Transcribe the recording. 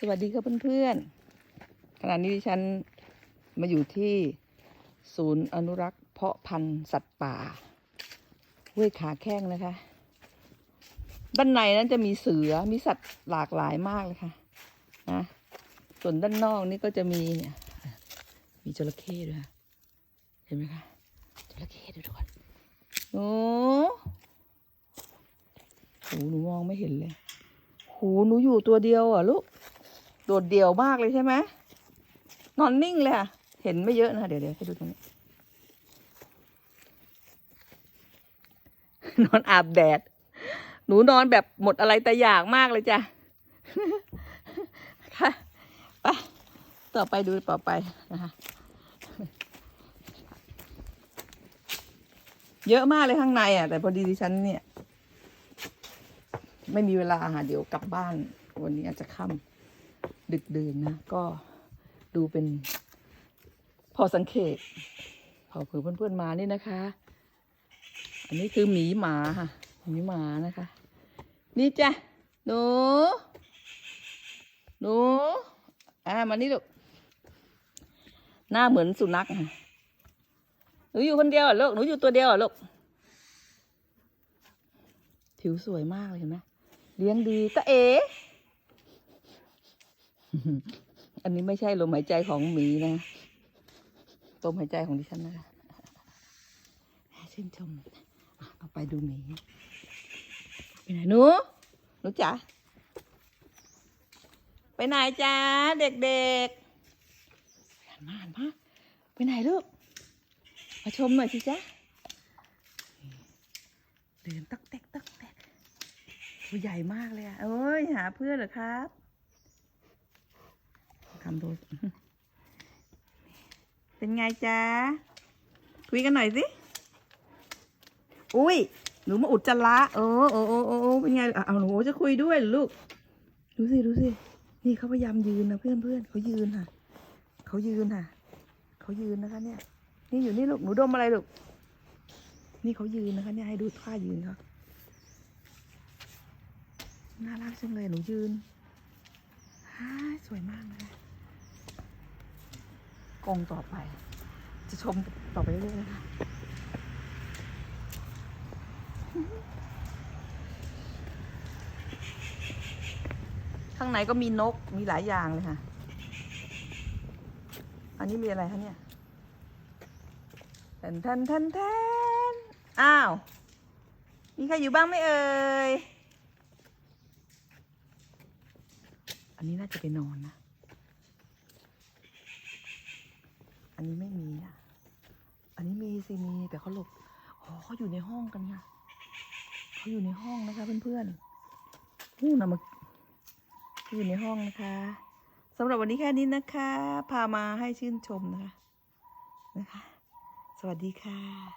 สวัสดีครับเพื่อนๆขณะนี้ดิฉันมาอยู่ที่ศูนย์อนุรักษ์ เพาะพันธุ์สัตว์ป่าห้วยขาแข้งนะคะ ด้านในนั้นจะมีเสือมีสัตว์หลากหลายมากเลยค่ะนะส่วนด้านนอกนี่ก็จะมีเนี่ยมีจระเข้ด้วยเห็นไหมคะจระเข้ด้วยทุกคนโอ้โหหนูมองไม่เห็นเลยหูหนูอยู่ตัวเดียวเหรอะลูก โดดเดี่ยวมากเลยใช่ไหมนอนนิ่งเลยอะเห็นไม่เยอะนะเดี๋ยวเดี๋ยวให้ดูตรงนี้ นอนอาบแดด หนูนอนแบบหมดอะไรแต่อยากมากเลยจ้ะค่ะไปต่อไปดูต่อไปนะคะเยอะมากเลยข้างในอะ แต่พอดีดิฉันเนี่ย ไม่มีเวลาค่ะเดี๋ยวกลับบ้าน วันนี้อาจจะค่ำ ดึกดื่นนะ ก็ดูเป็น พอสังเกตพอเผื่อเพื่อนๆมานี่นะคะ อันนี้คือหมีหมาค่ะหมีหมานะคะ นี่จ้ะหนูหนูอ่ามานี่ลูกหน้าเหมือนสุนัขหนูอยู่คนเดียวเหรอลูกหนูอยู่ตัวเดียวเหรอลูกผิวสวยมากเลยเห็นไหมเลี้ยงดีตะเอ อันนี้ไม่ใช่ลมหายใจของหมีนะลมหายใจของดิฉันนะคะชื่นชมเอาไปดูหมีไปไหนหนูหนูจ๋าไปไหนจ้าเด็กๆหันมาหันมาไปไหนลูก มาชมหน่อยสิจ๊ะเดินตักแตกตักแตกตัวใหญ่มากเลยอะเอ้ยหาเพื่อนเหรอครับ ทำดู เป็นไงจ๊ะ คุยกันหน่อยสิ อุ้ย หนูมาอุจจระโอ้โอ้โอ้โอ้เป็นไง เอาหนูจะคุยด้วยหรอลูก ดูสิ ดูสิ นี่เขาพยายามยืนนะเพื่อนเพื่อนเขายืนค่ะ เขายืนค่ะ เขายืนนะคะเนี่ย นี่อยู่นี่ลูก หนูดมอะไรลูก นี่เขายืนนะคะเนี่ยให้ดูท่ายืนเขาน่ารักจังเลยหนูยืนฮ่าสวยมากเลย กงต่อไป จะชมต่อไปเรื่อยๆนะคะข้างในก็มีนกมีหลายอย่างเลยค่ะ อันนี้มีอะไรคะเนี่ยแทนแทนแทนแทนอ้าว มีใครอยู่บ้างไหมเอ่ย อันนี้น่าจะไปนอนนะ อันนี้ไม่มีอะ อันนี้มีสิมีแต่เขาหลบอ๋อเขาอยู่ในห้องกันค่ะเขาอยู่ในห้องนะคะเพื่อนๆนู่นนะมาเขาอยู่ในห้องนะคะสำหรับวันนี้แค่นี้นะคะ พามาให้ชื่นชมนะคะนะคะ สวัสดีค่ะ